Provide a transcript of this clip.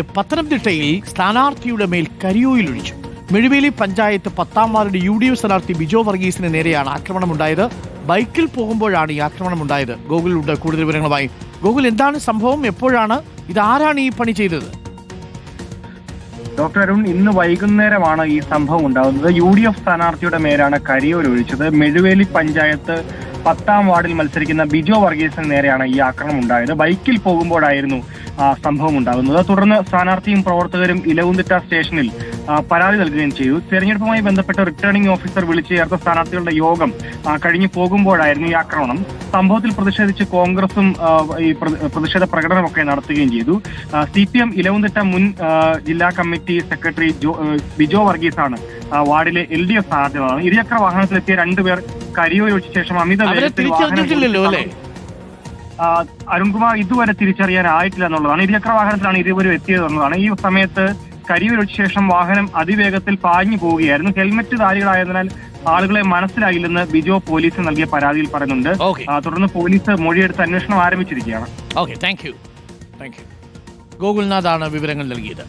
പത്തനംതിട്ടയിൽ സ്ഥാനാർത്ഥിയുടെ മേൽ കരിയോയിലൊഴിച്ചു മെഴുവേലി പഞ്ചായത്ത് പത്താം വാർഡ് യു ഡി എഫ് സ്ഥാനാർത്ഥി ബിജോ വർഗീസിന് നേരെയാണ് ആക്രമണമുണ്ടായത്. ബൈക്കിൽ പോകുമ്പോഴാണ് ഈ ആക്രമണമുണ്ടായത്. ഗോകുലുണ്ട് കൂടുതൽ വിവരങ്ങളുമായി. ഗോകുൽ എന്താണ് സംഭവം? എപ്പോഴാണ്? ഇത് ആരാണ് ഈ പണി ചെയ്തത്? ഡോക്ടർ അരുൺ ഇന്ന് വൈകുന്നേരമാണ് ഈ സംഭവം ഉണ്ടാകുന്നത്. യു ഡി എഫ് സ്ഥാനാർത്ഥിയുടെ മേലാണ് കരിയോർ ഒഴിച്ചത്. മെഴുവേലി പഞ്ചായത്ത് പത്താം വാർഡിൽ മത്സരിക്കുന്ന ബിജോ വർഗീസിന് നേരെയാണ് ഈ ആക്രമണം ഉണ്ടായത്. ബൈക്കിൽ പോകുമ്പോഴായിരുന്നു സംഭവം ഉണ്ടാകുന്നത്. തുടർന്ന് സ്ഥാനാർത്ഥിയും പ്രവർത്തകരും ഇലവുന്തിട്ട സ്റ്റേഷനിൽ പരാതി നൽകുകയും ചെയ്തു. തെരഞ്ഞെടുപ്പുമായി ബന്ധപ്പെട്ട് റിട്ടേണിംഗ് ഓഫീസർ വിളിച്ചു ചേർത്ത സ്ഥാനാർത്ഥികളുടെ യോഗം കഴിഞ്ഞു പോകുമ്പോഴായിരുന്നു ഈ ആക്രമണം. സംഭവത്തിൽ പ്രതിഷേധിച്ച് കോൺഗ്രസും ഈ പ്ര- പ്രതിഷേധ പ്രകടനമൊക്കെ നടത്തുകയും ചെയ്തു. സി പി എം ഇലവുന്തിട്ട മുൻ ജില്ലാ കമ്മിറ്റി സെക്രട്ടറി ബിജോ വർഗീസാണ് വാർഡിലെ എൽ ഡി എഫ് സ്ഥാനാർത്ഥികളാണ്. ഇരുചക്ര വാഹനത്തിലെത്തിയ രണ്ടുപേർ കരിയോയൊഴിച്ച ശേഷം അമിത വേഗത്തിൽ വാഹനം അരുൺകുമാർ ഇതുവരെ തിരിച്ചറിയാനായിട്ടില്ല എന്നുള്ളതാണ് ഇരുചക്ര വാഹനത്തിലാണ് ഇരുവരും എത്തിയത് എന്നുള്ളതാണ്. ഈ സമയത്ത് കരിയോയൊഴിച്ച ശേഷം വാഹനം അതിവേഗത്തിൽ പാഞ്ഞു പോവുകയായിരുന്നു. ഹെൽമറ്റ് ധാരികളായതിനാൽ ആളുകളെ മനസ്സിലായില്ലെന്ന് ബിജോ പോലീസ് നൽകിയ പരാതിയിൽ പറയുന്നുണ്ട്. തുടർന്ന് പോലീസ് മൊഴിയെടുത്ത് അന്വേഷണം ആരംഭിച്ചിരിക്കുകയാണ്. Okay thank you. Thank you. ഗോകുൽനാഥാണ് വിവരങ്ങൾ നൽകിയത്.